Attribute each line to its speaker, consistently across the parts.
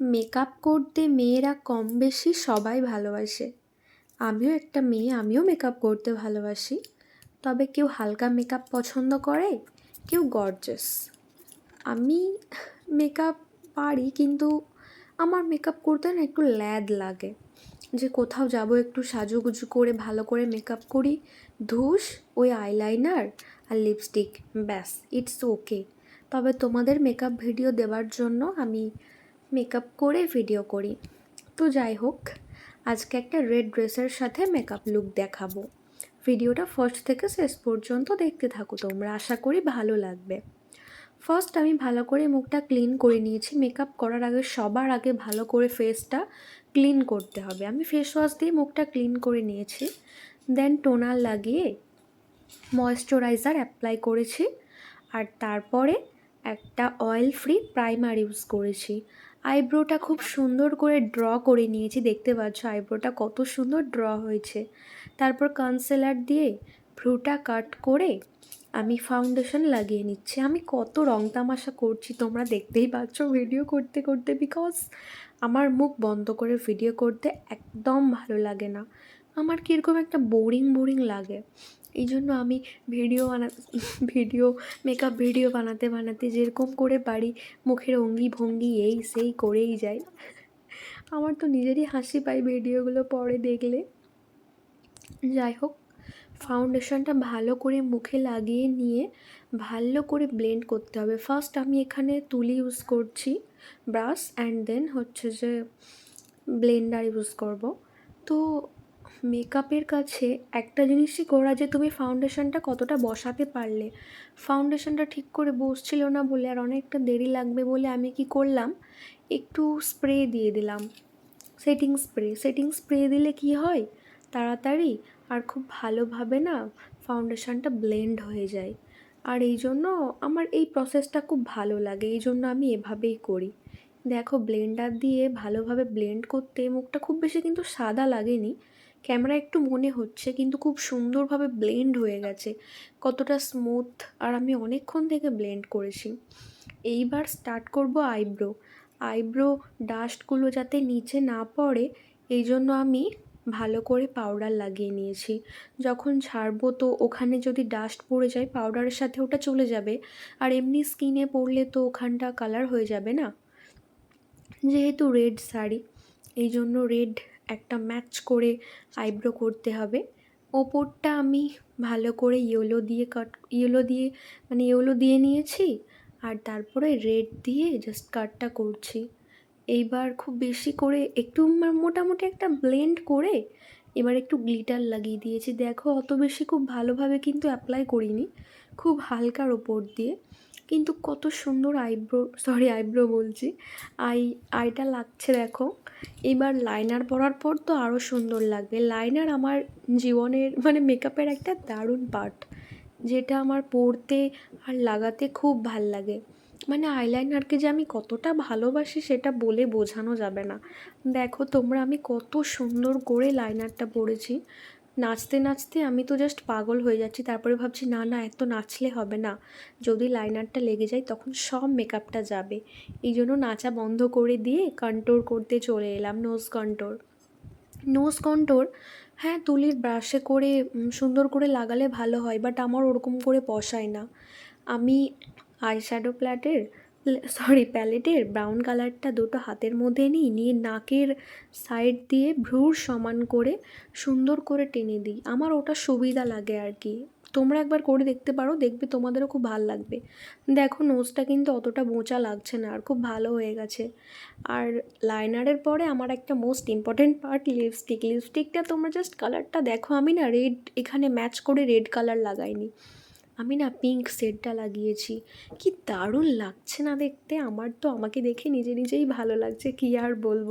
Speaker 1: Makeup করতে মেয়েরা কম বেশি সবাই ভালোবাসে। আমিও একটা মেয়ে, আমিও মেকআপ করতে ভালোবাসি। তবে কেউ হালকা মেকআপ পছন্দ করে, কেউ গর্জাস। আমি মেকআপ পারি, কিন্তু আমার মেকআপ করতে না একটু ল্যাদ লাগে। যে কোথাও যাব একটু সাজুগুজু করে, ভালো করে মেকআপ করি, ধূস, ওই আইলাইনার আর লিপস্টিক, ব্যাস, ইটস ওকে। তবে তোমাদের মেকআপ ভিডিও দেওয়ার জন্য আমি মেকআপ করে ভিডিও করি। তো যাই হোক, আজকে একটা রেড ড্রেসের সাথে মেকআপ লুক দেখাবো। ভিডিওটা ফার্স্ট থেকে শেষ পর্যন্ত দেখতে থাকো তোমরা, আশা করি ভালো লাগবে। ফার্স্ট আমি ভালো করে মুখটা ক্লিন করে নিয়েছি। মেকআপ করার আগে, সবার আগে ভালো করে ফেসটা ক্লিন করতে হবে। আমি ফেস ওয়াশ দিয়ে মুখটা ক্লিন করে নিয়েছি। দেন টোনার লাগিয়ে ময়েশ্চারাইজার অ্যাপ্লাই করেছি। আর তারপরে একটা অয়েল ফ্রি প্রাইমার ইউজ করেছি। আইব্রোটা খুব সুন্দর করে ড্র করে নিয়েছি, দেখতে পাচ্ছ আইব্রোটা কত সুন্দর ড্র হয়েছে। তারপর কনসিলার দিয়ে ভ্রুটা কাট করে আমি ফাউন্ডেশন লাগিয়ে নিচ্ছি। আমি কত রং তামাশা করছি তোমরা দেখতেই পাচ্ছ ভিডিও করতে করতে বিকজ আমার মুখ বন্ধ করে ভিডিও করতে একদম ভালো লাগে না। আমার কীরকম একটা বোরিং বোরিং লাগে। এই জন্য আমি ভিডিও বানা, ভিডিও মেকআপ ভিডিও বানাতে বানাতে যেরকম করে পারি মুখের অঙ্গি ভঙ্গি এই সেই করেই যাই। আমার তো নিজেরই হাসি পাই ভিডিওগুলো পরে দেখলে। যাই হোক ফাউন্ডেশনটা ভালো করে মুখে লাগিয়ে নিয়ে ভালো করে ব্লেন্ড করতে হবে। ফার্স্ট আমি এখানে তুলি ইউজ করছি ব্রাশ অ্যান্ড দেন হচ্ছে যে ব্লেন্ডার ইউজ করব। তো মেকআপের কাছে একটা জিনিসই করা যে তুমি ফাউন্ডেশনটা কতটা বসাতে পারলে। ফাউন্ডেশনটা ঠিক করে বসছিল না বলে আর অনেকটা দেরি লাগবে বলে আমি কি করলাম? একটু স্প্রে দিয়ে দিলাম। সেটিং স্প্রে সেটিং স্প্রে দিলে কি হয়? তাড়াতাড়ি আর খুব ভালোভাবে না ফাউন্ডেশনটা ব্লেন্ড হয়ে যায়। আর এই জন্য আমার এই প্রসেসটা খুব ভালো লাগে, এই জন্য আমি এভাবেই করি। দেখো ব্লেন্ডার দিয়ে ভালোভাবে ব্লেন্ড করতে মুখটা খুব বেশি কিন্তু সাদা লাগেনি। ক্যামেরা একটু মনে হচ্ছে, কিন্তু খুব সুন্দরভাবে ব্লেন্ড হয়ে গেছে। কতটা স্মুথ আর আমি অনেকক্ষণ থেকে ব্লেন্ড করেছি। এইবার স্টার্ট করব আইব্রো আইব্রো ডাস্টগুলো যাতে নিচে না পড়ে, এই জন্য আমি ভালো করে পাউডার লাগিয়ে নিয়েছি। যখন ছাড়বো তো ওখানে যদি ডাস্ট পড়ে যায় পাউডারের সাথে ওটা চলে যাবে। আর এমনি স্কিনে পড়লে তো ওখানটা কালার হয়ে যাবে না। যেহেতু রেড শাড়ি, এই জন্য রেড একটা ম্যাচ করে আইব্রো করতে হবে। ওপরটা আমি ভালো করে ইয়েলো দিয়ে কাট, ইয়েলো দিয়ে মানে ইয়েলো দিয়ে নিয়েছি আর তারপরে রেড দিয়ে জাস্ট কাটটা করছি। এইবার খুব বেশি করে একটু মোটামুটি একটা ব্লেন্ড করে এবার একটু গ্লিটার লাগিয়ে দিয়েছি। দেখো অত বেশি খুব ভালোভাবে কিন্তু অ্যাপ্লাই করিনি। খুব হালকার ওপর দিয়ে। কিন্তু কত সুন্দর আইব্রো সরি আইব্রো বলছি। আই, আইটা লাগছে দেখো। এবার লাইনার পরার পর তো আরও সুন্দর লাগবে। লাইনার আমার জীবনের মানে মেকআপের একটা দারুণ পার্ট যেটা আমার পরতে আর লাগাতে খুব ভালো লাগে। মানে আইলাইনারকে যে আমি কতটা ভালোবাসি সেটা বলে বোঝানো যাবে না। দেখো তোমরা আমি কত সুন্দর করে লাইনারটা পরেছি। নাচতে নাচতে আমি তো জাস্ট পাগল হয়ে যাচ্ছি, তারপরে ভাবছি, না না, এত নাচলে হবে না। যদি লাইনারটা লেগে যায়, তখন সব মেকআপটা যাবে। এই জন্য নাচা বন্ধ করে দিয়ে কন্ট্রোল করতে চলে এলাম নোজ কন্ট্রোল নোজ কন্ট্রোল হ্যাঁ তুলির ব্রাশে করে সুন্দর করে লাগালে ভালো হয় বাট আমার ওরকম করে পশায় না। আমি আইশ্যাডো প্ল্যাটের সরি, প্যালেটের ব্রাউন কালারটা দুটো হাতের মধ্যে নিই নিয়ে নাকের সাইড দিয়ে ভ্রুর সমান করে সুন্দর করে টেনে দিই। আমার ওটা সুবিধা লাগে আর কি। তোমরা একবার করে দেখতে পারো, দেখবে তোমাদেরও খুব ভালো লাগবে। দেখো নোজটা কিন্তু অতটা বোঁচা লাগছে না আর খুব ভালো হয়ে গেছে। আর লাইনারের পরে আমার একটা মোস্ট ইম্পর্টেন্ট পার্ট লিপস্টিক লিপস্টিকটা তোমরা জাস্ট কালারটা দেখো। আমি না রেড এখানে ম্যাচ করে রেড কালার লাগাইনি। আমি না পিঙ্ক শেডটা লাগিয়েছি। কি দারুণ লাগছে না দেখতে। আমার তো আমাকে দেখে নিজে নিজেই ভালো লাগছে, কী আর বলব।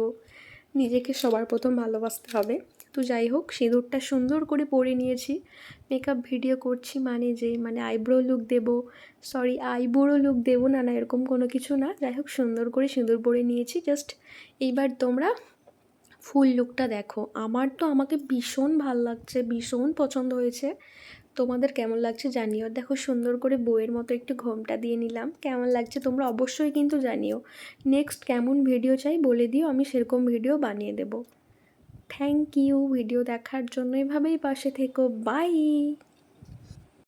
Speaker 1: নিজেকে সবার প্রথম ভালোবাসতে হবে। তো যাই হোক, সিঁদুরটা সুন্দর করে পরে নিয়েছি। মেকআপ ভিডিও করছি মানে যে মানে আইব্রো লুক দেবো। সরি আইব্রো লুক দেবো না না এরকম কোনো কিছু না। যাই হোক, সুন্দর করে সিঁদুর পরে নিয়েছি। জাস্ট এইবার তোমরা ফুল লুকটা দেখো। আমার তো আমাকে ভীষণ ভালো লাগছে, ভীষণ পছন্দ হয়েছে। তোমাদের কেমন লাগছে জানিও। দেখো, সুন্দর করে বইয়ের মতো একটু ঘোমটা দিয়ে নিলাম। কেমন লাগছে তোমরা অবশ্যই কিন্তু জানিও। নেক্সট কেমন ভিডিও চাই বলে দিও, আমি সেরকম ভিডিও বানিয়ে দেব। থ্যাংক ইউ ভিডিও দেখার জন্য এভাবেই পাশে থেকো। বাই